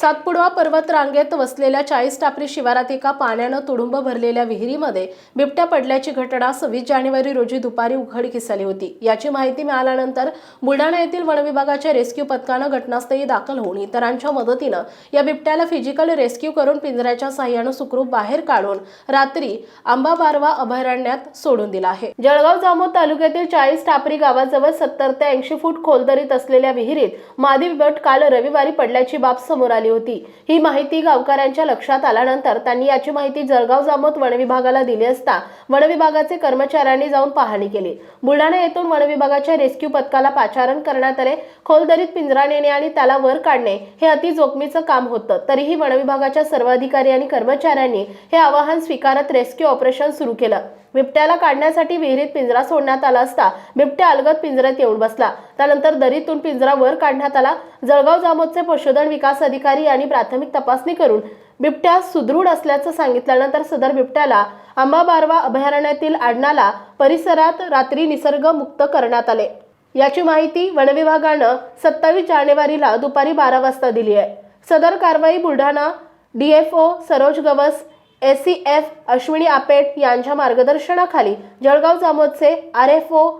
सातपुडवा पर्वत रांगेत वसलेल्या चाळीस टापरी शिवारात एका पाण्यानं तुडुंब भरलेल्या विहिरीमध्ये बिबट्या पडल्याची घटना सव्वीस जानेवारी रोजी दुपारी उघडकीस आली होती. याची माहिती मिळाल्यानंतर बुलढाणा येथील वनविभागाच्या रेस्क्यू पथकानं घटनास्थळी दाखल होऊन इतरांच्या मदतीनं या बिबट्याला फिजिकल रेस्क्यू करून पिंजऱ्याच्या साह्यानं सुखरूप बाहेर काढून रात्री आंबा बारवा अभयारण्यात सोडून दिला आहे. जळगाव जामोद तालुक्यातील चाळीस टापरी गावाजवळ सत्तर ते ऐंशी फूट खोलदरीत असलेल्या विहिरीत मादी बिबट काल रविवारी पडल्याची बाब समोर आली होती. ही माहिती गावकऱ्यांच्या लक्षात आल्यानंतर त्यांनी याची माहिती जळगाव जामोद वनविभागाला दिली असता वनविभागाचे कर्मचाऱ्यांनी जाऊन पाहणी केली. बुलढाणा येथून वनविभागाच्या रेस्क्यू पथकाला पाचारण करण्यात आले. खोलदरीत पिंजरा नेणे आणि त्याला वर काढणे हे अति जोखमीचं काम होतं. तरीही वनविभागाच्या सर्व अधिकारी आणि कर्मचाऱ्यांनी हे आवाहन स्वीकारत रेस्क्यू ऑपरेशन सुरू केलं. बिबट्याला काढण्यासाठी विहिरीत पिंजरा सोडण्यात आला असता बिबट्या अलगद पिंजऱ्यात येऊन बसला. त्यानंतर दरीतून पिंजरा वर काढण्यात आला. जळगाव जामोदचे पशुधन विकास अधिकारी यांनी प्राथमिक तपासणी करून बिबट्या सुदृढ असल्याचं सांगितल्यानंतर सदर बिबट्याला आंबा बारवा अभयारण्यातील आडणाला परिसरात रात्री निसर्ग मुक्त करण्यात आले. याची माहिती वनविभागानं सत्तावीस जानेवारीला दुपारी बारा वाजता दिली आहे. सदर कारवाई Buldhana DFO Saroj Gavas S C F Ashwini Apet यांच्या मार्गदर्शनाखाली Jalgaon जामोदचे R F O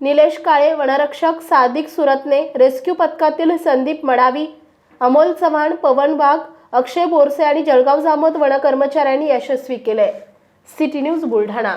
Nilesh Kale वनरक्षक सादिक सुरतने रेस्क्यू पथकातील संदीप मडावी अमोल चव्हाण पवन वाघ अक्षय बोरसे आणि जळगाव जामोद वन कर्मचाऱ्यांनी यशस्वी केले. City news Buldhana.